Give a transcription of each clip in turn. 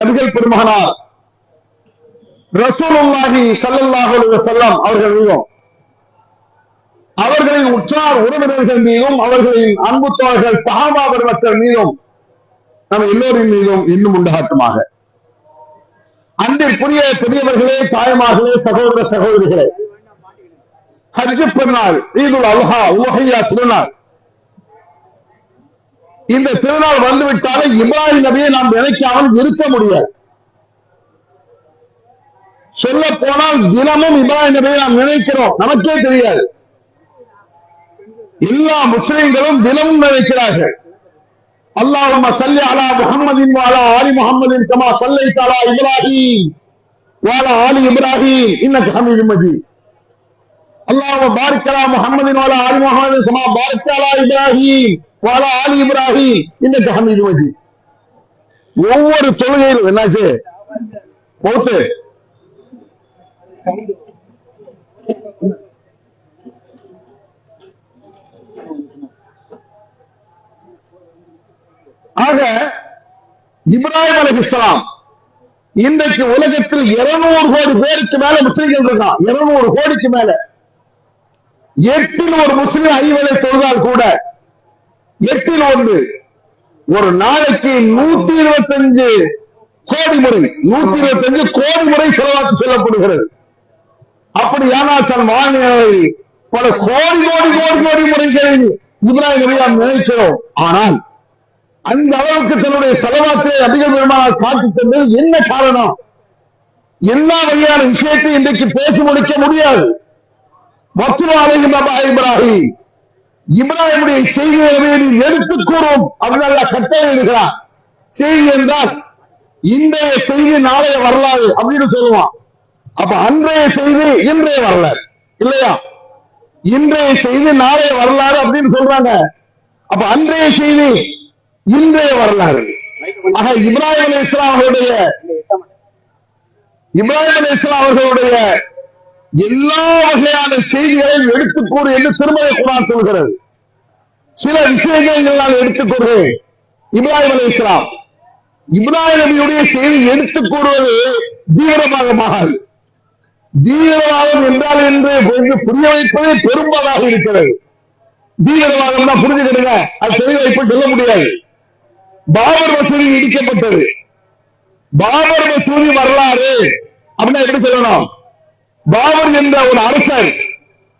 நபிகள் பெருமகனார் ரசூலுல்லாஹி சல்லல்லாஹு செல்லம் அவர்கள் மீதும் அவர்களின் உற்றார் உறவினர்கள் மீதும் அவர்களின் அன்பு தோழர்கள் சஹாபா பெருமக்கள் மீதும் நம்ம எல்லோரின் மீதும் இன்னும் உண்டாகட்டுமாக. அன்பிற்குரிய பெரியவர்களே தாயமாகவே சகோதர சகோதரிகளே ஹஜ்ஜு பெருநாள் ஈதுல் அல்ஹா உலகையா திருநாள் இந்த திருநாள் வந்துவிட்டாலே இப்ராஹிம் நபியை நாம் நினைக்காமல் இருக்க முடியாது. சொல்ல போனால் தினமும் இப்ராஹிம் நபியை நாம் நினைக்கிறோம். நமக்கே தெரியாது. எல்லா முஸ்லிம்களும் தினமும் நினைக்கிறார்கள். அல்லாஹும் சல்லி அலா முகமதின் வாலா ஆலி முகமதின் கமா சல்லை தலா இப்ராஹிம் வாலா ஆலி இப்ராஹிம். இன்னக்கு ஹமீது மதி அல்லாஹ் பார்க்கலா முகமதின் வாழா ஆலி முகமதின் கமா பார்க்கலா இப்ராஹிம். வாலா ஆலி இந்த இன்னைக்கு ஹமீது மஜி ஒவ்வொரு தொழுகையிலும் என்னாச்சு? போட்டு ஆக இப்ராஹிம் அலி இஸ்லாம் இன்றைக்கு உலகத்தில் இருநூறு கோடி பேருக்கு மேல முஸ்லிம்கள் இருக்கான் இருநூறு கோடிக்கு மேல. எட்டில் ஒரு முஸ்லீம் ஐவரை தொழுதால் கூட எட்டில் ஒன்று. ஒரு நாளைக்கு நூத்தி இருபத்தஞ்சு கோடி முறை நூத்தி இருபத்தஞ்சு கோடி முறை செலவாக்கு சொல்லப்படுகிறது. அப்படியானால் தன் வாழ்நிலை பல கோடி கோடி கோடி கோடி முறைகளை முதலாளி நபி நாம் நினைக்கிறோம். ஆனால் அந்த அளவுக்கு தன்னுடைய செலவாக்கை அதிக பெருமானால் காட்டி தந்தது என்ன காரணம்? எல்லா வகையான விஷயத்தை இன்றைக்கு பேசி முடிக்க முடியாது. மத்துவாலையும் இப்ராஹிம். இப்ராஹிமுடைய செய்திகளை நீ எடுத்துக் கூறும் அப்படின்னு கட்டளை இருக்கிறான் செய்தி என்றால் இன்றைய செய்தி நாளைய வரலாறு அப்படின்னு சொல்லுவான். அப்ப அன்றைய செய்தி இன்றைய வரலாறு இல்லையா? இன்றைய செய்தி நாளைய வரலாறு அப்படின்னு சொல்றாங்க. அப்ப அன்றைய செய்தி இன்றைய வரலாறு. ஆக இப்ராஹிம் அலி இஸ்லாம் அவர்களுடைய இப்ராஹிம் அலி இஸ்லாம் அவர்களுடைய எல்லா வகையான செய்திகளையும் எடுத்துக்கூறு என்று திருமலை குரான் சொல்கிறது. சில விஷயங்கள் நான் எடுத்துக்கொள்கிறேன் இப்ராஹிம் அலி இஸ்லாம் இப்ராஹிம் நபியுடைய செய்தி எடுத்துக் கூறுவது தீவிரவாதமாகாது தீவிரவாதம் என்றால் என்று புரிய வைப்பதே பெரும்பாலாக இருக்கிறது. தீவிரவாதம் தான் புரிஞ்சுக்கிடுங்க அது தெரிய வைப்பு சொல்ல முடியாது. பாபர் மசூதி இடிக்கப்பட்டது. பாபர் மசூதி வரலாறு அப்படின்னா எப்படி சொல்லணும்? பாபர் என்ற ஒரு அரசர்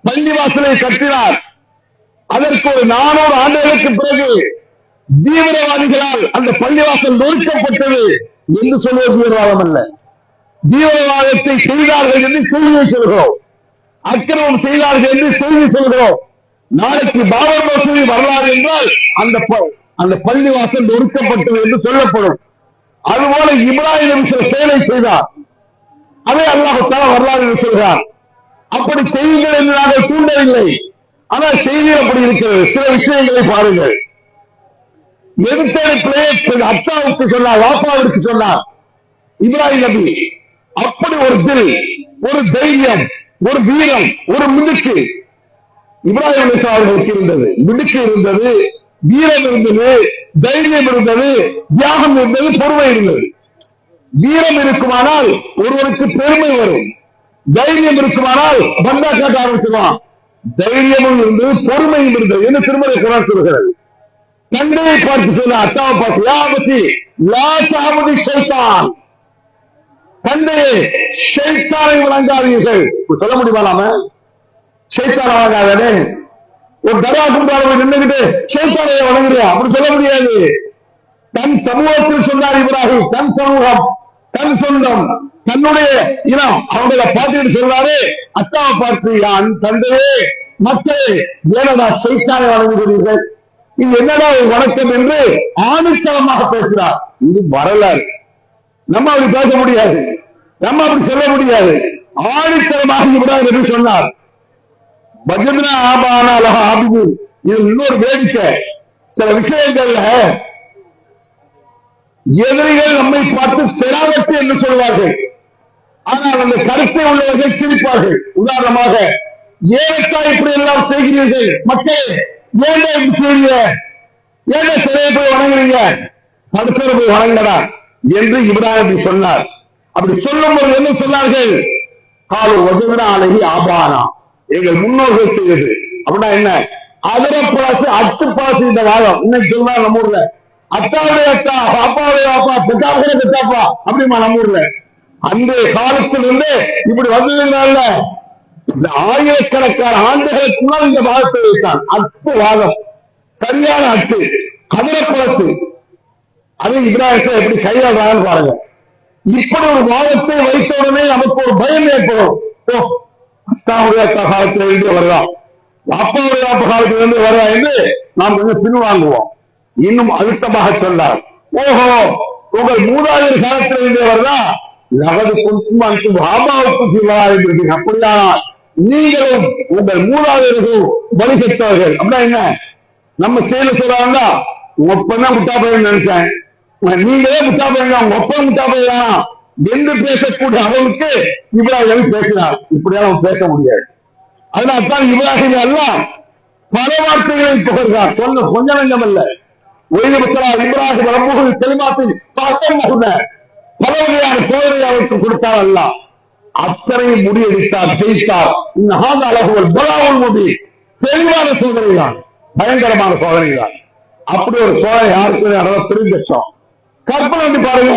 பள்ளிவாசலை கட்டினார். அதற்கு ஒரு நானூறு ஆண்டுகளுக்கு பிறகு தீவிரவாதிகளால் அந்த பள்ளிவாசல் நொறுக்கப்பட்டது என்று சொல்வது தீவிரவாதம் அல்ல. தீவிரவாதத்தை செய்தார்கள் என்று செய்தியை சொல்கிறோம். அக்கிரமம் செய்தார்கள் என்று செய்தி சொல்கிறோம். நாளைக்கு பாபர் மசூதி வரலாறு என்றால் அந்த அந்த பள்ளிவாசல் நொறுக்கப்பட்டது என்று சொல்லப்படும். அதுபோல இப்ராஹிம் செயலை செய்தார். அதை அல்லாஹால வரலாறு என்று சொல்கிறார் அப்படி செய்யுங்கள் என்று நாங்கள் தூண்டவில்லை ஆனால் செய்தி அப்படி இருக்கிறது. சில விஷயங்களை பாருங்கள். எடுத்தெடுப்பிலே அத்தாவுக்கு சொன்னார் வாப்பாவிற்கு சொன்னார் இப்ராஹிம் நபி அப்படி ஒரு தில் ஒரு தைரியம் ஒரு வீரம் ஒரு மிடுக்கு இப்ராஹிம் அவர்களுக்கு இருந்தது. மிடுக்கு இருந்தது வீரம் இருந்தது தைரியம் இருந்தது தியாகம் இருந்தது பொறுமை இருந்தது. வீரம் இருக்குமானால் ஒருவருக்கு பெருமை வரும். தைரியம் இருக்குமானால் பந்தா காட்ட ஆரம்பிச்சுவான் தைரியமும் இருந்து பொறுமையும் இருந்தது என்று திருமலை குரான் சொல்கிறது. தந்தையை பார்த்து சொன்ன அத்தாவை பார்த்து யாபத்தி லாசாமதி சைத்தான் தந்தையே சைத்தானை வழங்காதீர்கள் சொல்ல முடியுமா நாம? ஷைத்தான வழங்காதே ஒரு தர்கா குண்டாளவை நின்றுகிட்டு சைத்தானையை வழங்குறியா அப்படி சொல்ல முடியாது. தன் சமூகத்தில் சொன்னார் இப்ராஹிம். தன் சமூகம் தன் சொந்தம் தன்னுடைய இனம். அவங்கள பார்த்துட்டு சொல்றாரு அத்தாவை பார்த்து யான் தந்தையே மக்களே ஏனடா சைத்தானை வழங்குகிறீர்கள் இது என்னடா ஒரு வணக்கம் என்று ஆணித்தனமாக பேசுறார் இது வரலாறு. நம்ம அப்படி பேச முடியாது. நம்ம அப்படி சொல்ல முடியாது. ஆணித்தனமாக இப்ராஹிம் என்று சொன்னார். பஜ்ரா ஆபானால ஆபிது இது இன்னொரு வேடிக்கை. சில விஷயங்கள்ல எதிரிகள் நம்மை பார்த்து செராவட்டு என்று சொல்வார்கள். ஆனால் அந்த கருத்தை உள்ளவர்கள் சிரிப்பார்கள். உதாரணமாக ஏனக்கா இப்படி எல்லாம் செய்கிறீர்கள்? மக்கள் ஏன் இப்படி செய்றீங்க சிலையை போய் வணங்குறீங்க? படுத்துற போய் வணங்கடா என்று இப்ராஹிம் நபி சொன்னார். அப்படி சொல்லும் போது என்ன சொன்னார்கள்? காலு வஜுனா அழகி ஆபானா. எங்கள் முன்னோர்கள் செய்தது. அப்படின்னா என்ன? அதிரப்பாசு அட்டுப்பாசு இந்த வாதம். இன்னைக்கு சொல்லுவாங்க நம்ம ஊர்ல. அத்தாவுடைய அத்தா பாப்பாவுடைய பாப்பா பெத்தாவுடைய பெத்தாப்பா அப்படிமா நம்ம ஊர்ல. அந்த காலத்தில் இருந்து இப்படி வந்ததுனால இந்த ஆயிரக்கணக்கான ஆண்டுகளுக்கு முன்னால் இந்த வாதத்தை வைத்தான். அத்து வாதம். சரியான அத்து கதிரப்பழத்து அது இப்ராஹித்தை எப்படி கையாடுறாங்கன்னு பாருங்க. இப்படி ஒரு வாதத்தை வைத்த உடனே நமக்கு ஒரு பயம் ஏற்படும். ஓ அத்தாவுடைய அத்தா காலத்துல இருந்து வருதான் அப்பாவுடைய அப்பா காலத்துல இருந்து வருதா என்று நாம் கொஞ்சம் பின்வாங்குவோம். இன்னும் அழுத்தமாக சொன்னார். ஓஹோ உங்கள் மூதாதையர் காலத்தில் இருந்தே வருதா லகது குன்றும் அன்றும் ஆபாவுக்கு என்று அப்படியானால் நீங்களும் உங்கள் மூதாதையர்களும் வழிகட்டவர்கள் அப்படின்னா என்ன? நம்ம செயல சொல்றாங்க உங்க ஒப்பந்தான் முட்டா பையன் நினைச்சேன் நீங்களே முட்டா பையன் உங்க ஒப்பம் முட்டா பையன் என்று பேசக்கூடிய அளவுக்கு இப்ராஹிம் பேசினார். இப்படியெல்லாம் பேச முடியாது. அதனால தான் இப்ராஹிம் எல்லாம் பல வார்த்தைகளை புகழ்கிறார் சொன்ன கொஞ்சம் நஞ்சம் இல்லை ஓய்வெடுக்கிறார் இப்ராஹிம் ரப்புகள் தெளிமாத்தில் பார்த்தம் பல வகையான சோதனை அவருக்கு கொடுத்தார் அல்ல. அத்தனை முறியடித்தார் ஜெயித்தார். இந்த அழகுகள் பலாவல் முடி தெளிவான சோதனை தான் பயங்கரமான சோதனை தான் அப்படி ஒரு சோதனை யாருக்கு நடந்த பெருங்கஷ்டம் கற்பனை பண்ணி பாருங்க.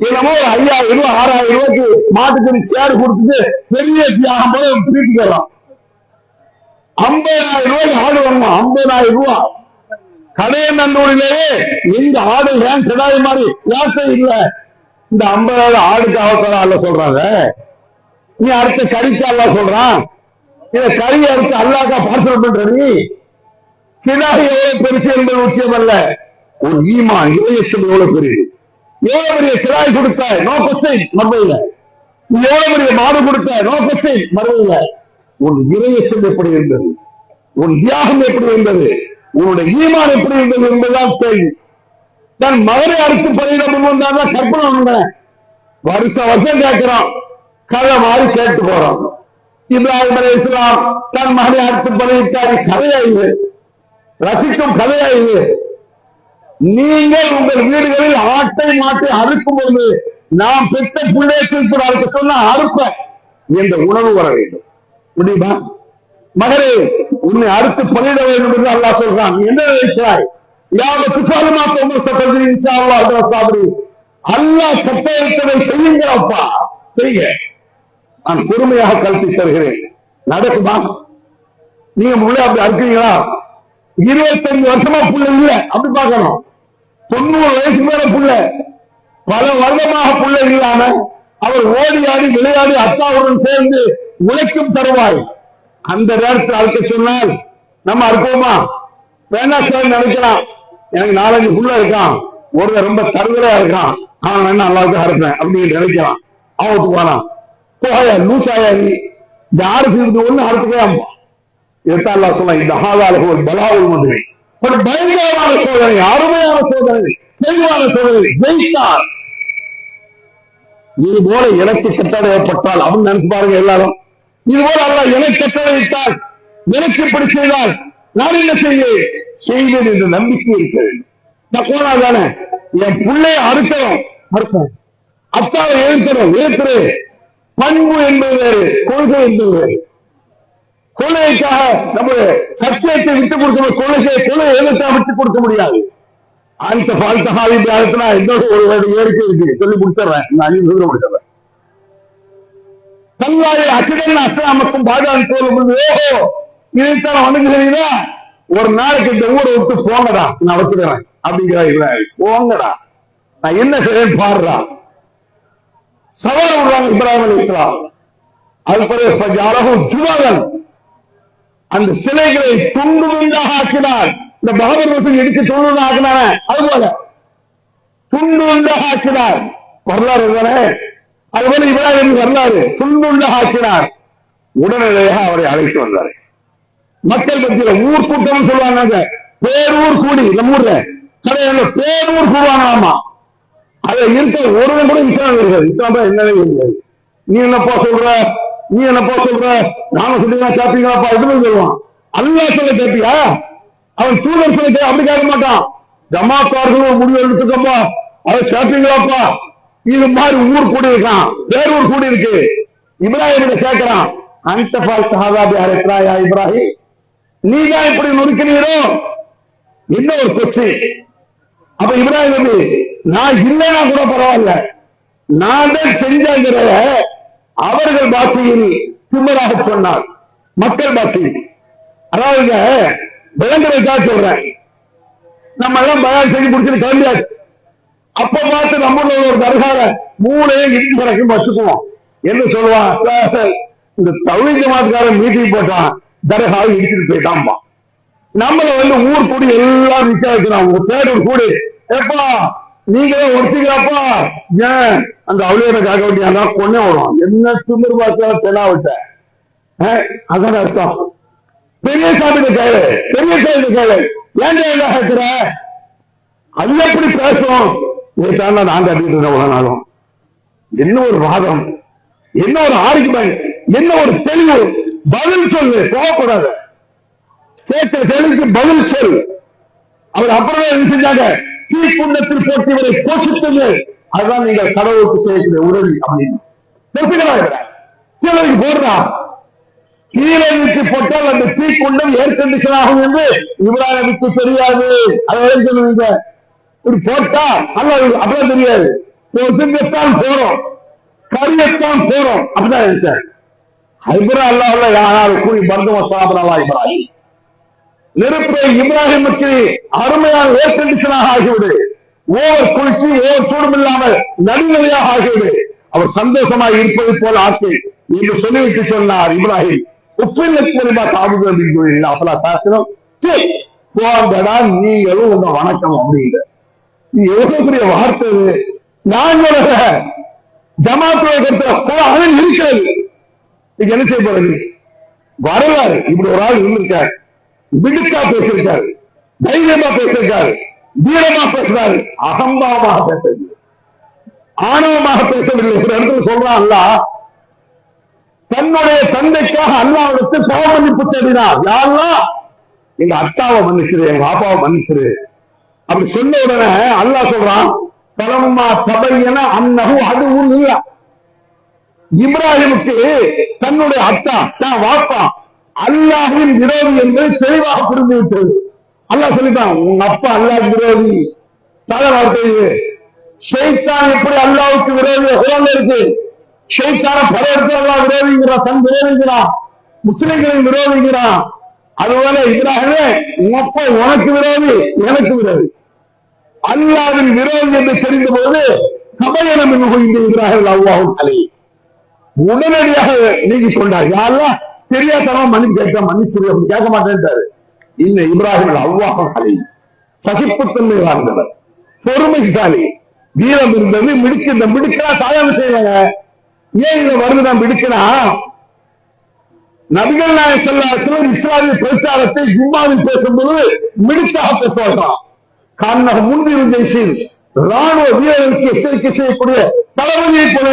என்னமோ ஒரு ஐயாயிரம் ரூபாய் ஆறாயிரம் ரூபாய்க்கு மாட்டுக்கு சேர் கொடுத்துட்டு பெரிய தியாகம் போல பிரித்து ஐம்பதாயிரம் ரூபாய்க்கு ஆடு வாங்கணும் ஐம்பதாயிரம் ரூபாய். கடையநல்லூரிலேயே எங்க ஆடு ஏன் கிடாய் மாதிரி? யாசை இல்ல? இந்த ஐம்பதாவது ஆடுக்கு அவசரம் அல்ல சொல்றாங்க. நீ அடுத்த கறிக்கு அல்ல சொல்றான். இதை கறி அடுத்து அல்லாக்கா பார்சல் பண்ற நீ? கிடாய் எவ்வளவு பெருசு என்பது முக்கியம் அல்ல ஒரு ஈமா இறையச்சம் எவ்வளவு பெரியது? எவ்வளவு பெரிய கிடாய் கொடுத்த? நோ கொஸ்டின் மறுமையில நீ எவ்வளவு பெரிய மாடு கொடுத்த? நோ கொஸ்டின் மறுமையில உன் இறையச்சம் எப்படி இருந்தது? உன் தியாகம் எப்படி இருந்தது? உன்னுடைய ஈமான் எப்படி இருந்தது என்பதுதான் கேள்வி. தன் மகனை அறுத்து பணியிட முன் வந்தாதான் கற்பனை பண்ணேன் வருஷ வருஷம் கேட்கிறான். கதை மாதிரி கேட்டு போறான். இப்ராஹிம் அலி இஸ்லாம் தன் மகனை அறுத்து பணியிட்டார் கதையா இது? ரசிக்கும் கதையா இது? நீங்கள் உங்கள் வீடுகளில் ஆட்டை மாட்டை அறுக்கும் போது நாம் பெற்ற பிள்ளை திருப்பி அறுக்க சொன்னா அறுப்ப. என்ற உணவு வர வேண்டும். முடியுமா? மகரே உன்னை அடுத்து பணியிட வேண்டும் என்று அல்லாஹ் சொல்றான். நீ என்ன நினைக்கிறாய்? யாவது துசாலுமா உமர் சட்டத்தில் இன்ஷா அல்லாஹ் சாப்பிடு அல்லாஹ் கட்டளைத்ததை செய்யுங்க அப்பா. நான் பொறுமையாக கல்வி தருகிறேன். நடக்குமா? நீங்க முள்ளே அப்படி அறுக்கிறீங்களா? இருபத்தஞ்சு வருஷமா புள்ள இல்ல. அப்படி பார்க்கணும். தொண்ணூறு வயசு மேல புள்ள. பல வருடமாக புள்ள இல்லாம அவர் ஓடி ஆடி விளையாடி அத்தாவுடன் சேர்ந்து உழைக்கும் தருவாய். அந்த நேரத்தில் அழைக்க சொன்னால் நம்ம அறுப்போமா? வேணா சார் நினைக்கலாம். எனக்கு நாலஞ்சு புள்ள இருக்கான். ஒருத்தர் ரொம்ப தருதலா இருக்கான். அவன் வேணா அல்லாவுக்கு அறுப்பேன் அப்படின்னு நினைக்கலாம். அவனுக்கு போறான் போயா லூசாயா நீ யாருக்கு இருந்து ஒண்ணு அறுத்துக்கலாம். இதைத்தான் அல்லாஹ் சொல்ல இந்த ஆதாளுக்கு ஒரு பலாவுல் மதுரை ஒரு பயங்கரமான சோதனை அருமையான சோதனை தெளிவான சோதனை. ஜெயித்தார் இது போல எனக்கு கட்டடையப்பட்டால் அவன் நினைச்சு பாருங்க எல்லாரும். இதுபோல் அல்ல எனக்கு கட்டளை எனக்கு இப்படி செய்தால் நான் என்ன செய்ய செய்வேன் என்ற நம்பிக்கை இருக்க வேண்டும் நான் போனா தானே என் பிள்ளைய அறுக்கணும் அறுக்கணும் அப்பாவை எழுத்துறோம் எழுத்துரு பண்பு என்பது வேறு கொள்கை என்பது வேறு. கொள்கைக்காக நம்ம சத்தியத்தை விட்டு கொடுக்க கொள்கையை கொள்கை எழுத்தா விட்டு கொடுக்க முடியாது? அந்த பால்த்த ஹாவி இன்னொரு ஒரு ஒரு இயற்கை இருக்கு சொல்லி முடிச்சிடுறேன். நான் அஞ்சு நிமிஷம் முடிச்சிடுறேன். தன்வாயில் அச்சுடன் அஸ்லாமுக்கும் பாஜக சொல்லும் ஓஹோ இதைத்தான் வணங்குகிறீங்களா ஒரு நாளைக்கு இந்த ஊரை விட்டு போங்கடா நான் வச்சுக்கிறேன் அப்படிங்கிறா போங்கடா. நான் என்ன செய்யறேன் பாடுறா சவால் விடுறாங்க இப்ராஹிம் அலி இஸ்லாம். அது பிறகு அழகும் ஜுவாகன் அந்த சிலைகளை துண்டு துண்டாக ஆக்கினார். இந்த பகவத் வசதி இடிச்சு துண்டு ஆக்கினான அது போல துண்டு துண்டாக ஆக்கினார். வரலாறு தானே? அதுபோல இப்ராஹிம் வரலாறு துண்டு ஆக்கினார் உடனடியாக அவரை அழைத்து வந்தார். மக்கள் மத்தியில ஊர் கூட்டம் சொல்லுவாங்க. பேரூர் கூடி நம்ம ஊர்ல. கடையில பேரூர் கூடுவாங்களாமா? அதுல இருக்க ஒருவன் கூட இஸ்லாம் இருக்காது இஸ்லாம் என்னவே இருக்காது நீ என்னப்பா சொல்ற? நீ என்னப்பா சொல்ற? நாம சொல்லினா கேப்பீங்களாப்பா? இதுன்னு சொல்லுவான். அல்லா சொல்ல கேப்பியா? அவன் தூதர் சொல்ல அப்படி கேட்க மாட்டான். ஜமாத்தார்கள் ஒரு முடிவு எடுத்துக்கப்பா அதை கேட்டீங்களாப்பா இது மாதிரி ஊர் கூடி இருக்கான் வேற ஊர் கூடி இருக்கு இப்ராஹிம் கேட்கிறான் அந்த பால் சஹாதாபி அரைக்கிறாயா இப்ராஹிம்? நீ தான் இப்படி நொறுக்கிறீரோ என்ன ஒரு கொஸ்டின் அப்ப இப்ராஹிம் நான் இல்லைன்னா கூட பரவாயில்ல. நான் தான் செஞ்சாங்கிற அவர்கள் பாஷையில் திமிராக சொன்னார். மக்கள் பாஷையில். அதாவது விளங்குறதுக்காக சொல்றேன். நம்ம எல்லாம் பயான் செஞ்சு முடிச்சுட்டு கிளம்பியாச்சு. அப்ப பார்த்து நம்ம ஒரு தர்கார மூளையும் இடிச்சு வரைக்கும் வச்சுக்குவோம் என்ன சொல்லுவான் சார், இந்த தமிழ் ஜமாத்காரன் மீட்டிங் போட்டான். தர்காவை இடிச்சுட்டு போயிட்டான்பா நம்மள வந்து ஊர் கூடி எல்லாம் விசாரிக்கிறான். உங்க பேர் ஒரு கூடி. எப்பா நீங்க தான் ஏன்? அந்த அவளியோட காக்க வேண்டியா கொன்னே வரும். என்ன திமிர் பார்த்தா தெனாவிட்ட அதான் அர்த்தம். பெரிய சாமிக்கு கேளு. பெரிய சாமிக்கு கேளு. ஏன் என்ன கேட்கிற அது எப்படி பேசும்? இதைத்தான் நான் கட்டிட்டு இருந்தேன் உலக நாளும் என்ன ஒரு வாதம்? என்ன ஒரு ஆர்குமெண்ட் என்ன ஒரு தெளிவு? பதில் சொல்லு போகக்கூடாது. கேட்ட தெளிவுக்கு பதில் சொல் அவர் அப்புறமே என்ன செஞ்சாங்க? தீக்குண்டத்தில் போட்டு இவரை கோஷித்தது அதுதான் நீங்கள் கடவுளுக்கு செய்யக்கூடிய உதவி அப்படின்னு. பேசுகிறாங்க கீழே போடுறா. கீழே வைத்து போட்டால் அந்த தீக்குண்டம் ஏர் கண்டிஷன் ஆகும் என்று இப்ராஹிமுக்கு தெரியாது. அதை சொல்லுவீங்க? ஒரு போட்டா அல்ல அப்படிலாம் தெரியாது. செஞ்சத்தான் போறோம். கரியத்தான் போறோம். அப்படிதான் நினைச்சார் ஐபரா அல்ல அல்ல யாரும் கூறி பந்தவ சாபனவா இப்ராஹிம். நெருப்பு இப்ராஹிமுக்கு அருமையான ஏர் கண்டிஷனாக ஆகிவிடு. ஓவர் குளிச்சு ஓவர் சூடும் இல்லாமல் நடுநிலையாக ஆகிவிடு. அவர் சந்தோஷமாக இருப்பது போல ஆக்கி என்று சொல்லிவிட்டு சொன்னார் இப்ராஹிம். உப்பில்லா தாபுது அப்படின்னு அப்பலா சாஸ்திரம் சரி போங்கடா நீங்களும் உங்க வணக்கம் அப்படிங்கிற எவ்வளவு பெரிய வார்த்தை இது? நான் உலக ஜமாத்துடைய கருத்துல அதில் இருக்கிறது என்ன செய்ய போறது வரலாறு. இப்படி ஒரு ஆள் இருந்திருக்காரு. விடுக்கா பேசியிருக்காரு. தைரியமா பேசியிருக்காரு. வீரமா பேசுறாரு அகம்பாவமாக பேசவில்லை ஆணவமாக பேசவில்லை. ஒரு இடத்துல சொல்றான் தன்னுடைய தந்தைக்காக அல்லாவிடத்து பாவ மன்னிப்பு தேடினார். யாருன்னா? எங்க அத்தாவை மன்னிச்சிரு எங்க பாப்பாவை மன்னிச்சிரு. அப்படி சொன்ன உடனே அல்லாஹ் சொல்றான் பலமா சபை என அன்னகு அதுவும் இல்ல. இப்ராஹிமுக்கு தன்னுடைய அத்தா தான் வாப்பா அல்லாஹின் விரோதி என்று தெளிவாக புரிந்து விட்டது அல்லாஹ் சொல்லிட்டான் உங்க அப்பா அல்லாஹ் விரோதி. சாதாரண வார்த்தை இது. எப்படி அல்லாவுக்கு விரோதி? குரான்ல இருக்கு. ஷைத்தான பல இடத்துல அல்லாஹ் விரோதிங்கிறான் தன் விரோதிங்கிறான் முஸ்லிம்களின் விரோதிங்கிறான் அதுபோல இப்ராஹிமே உப்ப உனக்கு விரோதி எனக்கு விரோதி. அல்லாவின் விரோதி என்று தெரிந்த போது கபயணம் என்று இந்த இப்ராஹிம் அல்லாஹும் அலை உடனடியாக நீங்கி கொண்டார். யாரெல்லாம் தெரியாதவன் மன்னிப்பு கேட்க மன்னிச்சு அப்படி கேட்க மாட்டேன்ட்டாரு. இந்த இப்ராஹிம் அல்லாஹும் கலை சகிப்புத்தன்மை வாழ்ந்தவர் பொறுமைசாலி. வீரம் இருந்தது மிடுக்கு இந்த மிடுக்கா சாயம் செய்வாங்க ஏன் இந்த வருது நான் மிடுக்கினா? நபிகள் நாயகம் செல்லாசலம் இஸ்லாமிய பிரச்சாரத்தை ஜும்மாவில் பேசும்போது மிடுக்காக பேசுவார்களாம். காரணம் முன்னிருந்தேசில் ராணுவ வீரர்களுக்கு எச்சரிக்கை செய்யக்கூடிய தளபதியை போல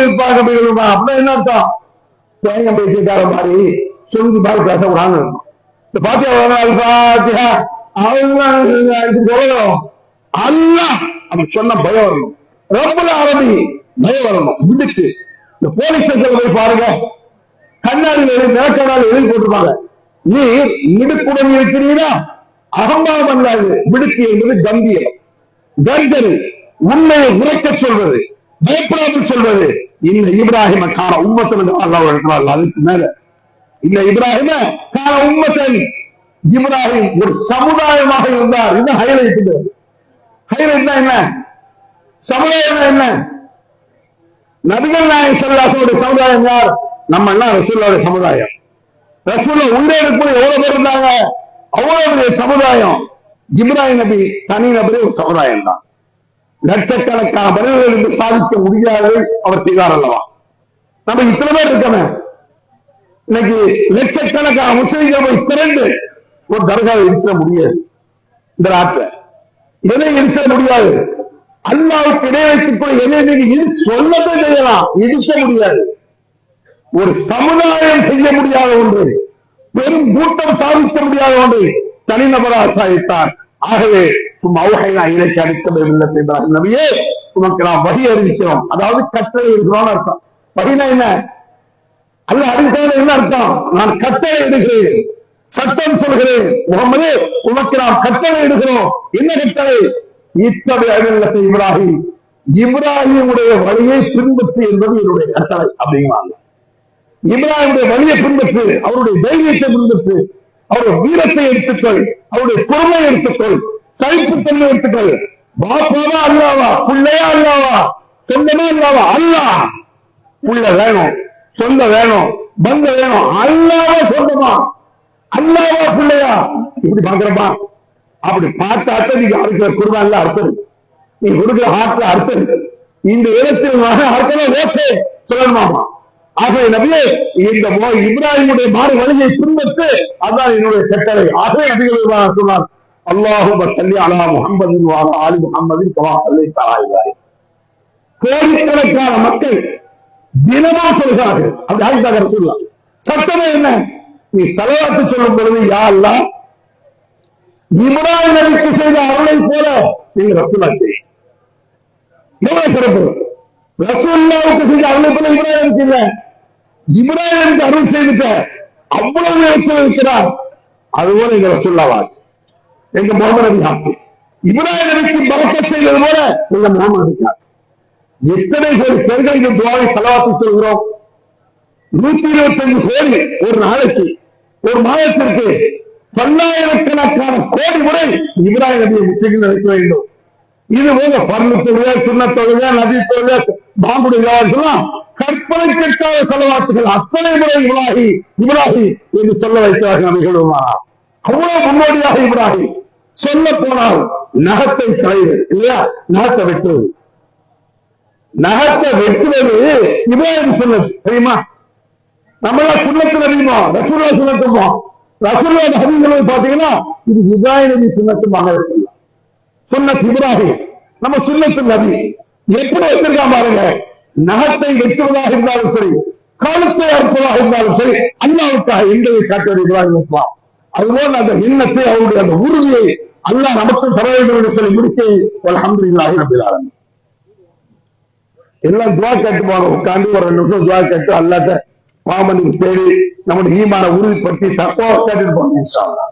அப்படின்னா என்ன அர்த்தம்? தேங்க பேசிக்கார மாதிரி சொல்லி மாதிரி பேச விடாங்க இந்த பாத்தியா பாத்தியா. அவங்க சொல்லணும் அல்லாஹ் அப்படி சொன்ன பயம் வரணும். ரொம்ப ஆரம்பி பயம் வரணும். விடுத்து இந்த போலீஸ் ஸ்டேஷன்ல போய் பாருங்க. கண்ணாடி எழுதி நிலக்கடால் எழுதி போட்டிருப்பாங்க. நீர் மிடுக்குடன் இருக்கிறீரா அகம்பாவம் அல்லாது மிடுக்கு என்பது கம்பீரம். கர்ஜனை உண்மையை உரைக்க சொல்வது பயப்படாமல் சொல்வது. இந்த இப்ராஹிம காண உம்மத்தன் அல்லாஹ் இருக்கிறார் அதுக்கு மேல. இந்த இப்ராஹிம கால உம்மத்தன் இப்ராஹிம் ஒரு சமுதாயமாக இருந்தார். இது? ஹைலைட் ஹைலைட் என்ன? சமுதாயம் என்ன? நபிகள் நாயகம் செல்லாசனுடைய சமுதாயம் யார்? நம்ம என்ன ரசூல்லோட சமுதாயம்? ரசூல்ல உள்ளே கூட எவ்வளவு பேர் இருந்தாங்க? அவ்வளவு சமுதாயம். இப்ராஹிம் நபி தனி நபரே ஒரு சமுதாயம் தான் லட்சக்கணக்கான மனிதர்கள் சாதிக்க முடியாது அவர் செய்தார் அல்லவா? நம்ம இத்தனை பேர் இருக்கணும் இன்னைக்கு லட்சக்கணக்கான முஸ்லிம்கள் போய் திரண்டு ஒரு தர்காவை இருக்க முடியாது. இந்த நாட்டில் எதை இருக்க முடியாது? அல்லாவுக்கு இணை வைத்துக் கூட எதை நீங்க சொல்லவே செய்யலாம். இருக்க முடியாது. ஒரு சமுதாயம் செய்ய முடியாத ஒன்று. பெரும் கூட்டம் சாதிக்க முடியாத ஒன்று. தனிநபராக சாதித்தார் ஆகவே சும்மா அவுகைனா இணைக்கு அடிக்கவே இல்லை நபியே உனக்கு நாம் வழி அறிவிக்கிறோம். அதாவது கட்டளை இருக்கிறோம் அர்த்தம். வழினா என்ன? அல்ல அறிவித்தால் என்ன அர்த்தம்? நான் கட்டளை எடுக்கிறேன் சட்டம் சொல்கிறேன். முகமது உனக்கு நாம் கட்டளை எடுக்கிறோம் என்ன கட்டளை? இத்தகைய அகலத்தை இப்ராஹிம் இப்ராஹிமுடைய வழியை பின்பற்று என்பது என்னுடைய கட்டளை. அப்படிங்கிறாங்க இப்ராஹிமுடைய வழியை பின்பற்று அவருடைய தைரியத்தை பின்பற்று அவருடைய வீரத்தை எடுத்துக்கொள் அவருடைய பொறுமையை எடுத்துக்கொள் சகிப்புத்தன்மை எடுத்துக்கொள். பாப்பாவா அல்லாவா? பிள்ளையா அல்லாவா? சொந்தமா அல்லாவா? அல்லா. புள்ள வேணும் சொந்த வேணும் பந்த வேணும். அல்லாவா சொந்தமா? அல்லாவா பிள்ளையா? இப்படி பாக்குறப்பா அப்படி பார்த்தாத்த நீங்க அறுக்கிற குருவான்ல அர்த்தம். நீ கொடுக்கிற ஆற்ற அர்த்தம். இந்த இடத்தில் அர்த்தம் ஓகே. சொல்லணுமாமா? ஆகவே நபியே இந்த இப்ராஹிமுடைய மாறு வழியை பின்பற்று அதான் என்னுடைய கட்டளை. ஆகவே நபிகள் சொன்னார் அல்லாஹு சல்லி அலா முகமது ஆலி முகமதின் கவா சல்லி தலாயிவாய் கோடிக்கணக்கான மக்கள் தினமா சொல்கிறார்கள். அப்படி ஆயிட்டாக சொல்லலாம் சட்டமே என்ன? நீ செலவாத்து சொல்லும் பொழுது யா அல்லாஹ் இப்ராஹிம் நபிக்கு செய்த அருளை போல நீங்க ரசூலா செய்யும் எவ்வளவு சிறப்பு? ரசூல்லாவுக்கு செய்த அவ்வளவு இப்ராஹிமுக்கு இல்ல இப்ராஹிமுக்கு அருள் செய்துட்ட. அவ்வளவு ரசூல் இருக்கிறார். அதுபோல எங்க ரசூல்லாவா எங்க முகமது நபி ஆக்கு இப்ராஹிமுக்கு நபிக்கு பறக்க செய்தது போல எங்க முகமது நபிக்கு எத்தனை கோடி பெண்கள் இந்த துவாவை செலவாக்கி சொல்கிறோம்? நூத்தி இருபத்தி அஞ்சு கோடி ஒரு நாளைக்கு. ஒரு மாதத்திற்கு பல்லாயிரக்கணக்கான கோடி முறை இப்ராஹிம் நபியை முஸ்லிம்கள் நினைக்க வேண்டும். இது போல பர்ணு தொழுக சுண்ண தொழுக நதி தொழுக பாம்புடைய கற்பனை கேட்காத செலவாத்துகள் அத்தனை முறை இப்ராஹி இப்ராஹி என்று சொல்ல வைத்தார்கள் நபிகள் அவ்வளவு முன்னோடியாக இப்ராஹி சொல்ல போனால் நகத்தை களைவது இல்லையா? நகத்தை வெட்டுவது. நகத்தை வெட்டுவது இப்ராஹிம் சொன்னது தெரியுமா? நம்மளா சுண்ணத்தில் அறியுமா ரசூல்லா சுண்ணத்துமா ரசூல்லா ஹதீஸ்களை பாத்தீங்கன்னா இது இப்ராஹிம் நபி சுண்ணத்துமாக இருக்கலாம் சுன்னத் இப்ராஹிம். நம்ம சுன்னத்து நபி எப்படி வச்சிருக்கான் பாருங்க. நகத்தை வெட்டுவதாக இருந்தாலும் சரி கழுத்தை அறுப்பதாக இருந்தாலும் சரி அல்லாவுக்காக எங்களை காட்டுவதாக இருக்கலாம் இஸ்லாம் அதுபோல் அந்த எண்ணத்தை அவருடைய அந்த உறுதியை அல்லாஹ் நமக்கு தர வேண்டும் என்று சொல்லி முடிக்க அல்ஹம்துலில்லாஹி ரப்பில் ஆலமீன். எல்லாம் துவா கேட்டு போங்க உட்காந்து ஒரு ரெண்டு நிமிஷம் துவா கேட்டு அல்லாட்ட பாமனுக்கு தேடி நம்முடைய ஈமான உறுதிப்படுத்தி தப்போ கேட்டுட்டு போனோம் இன்ஷா அல்லாஹ்.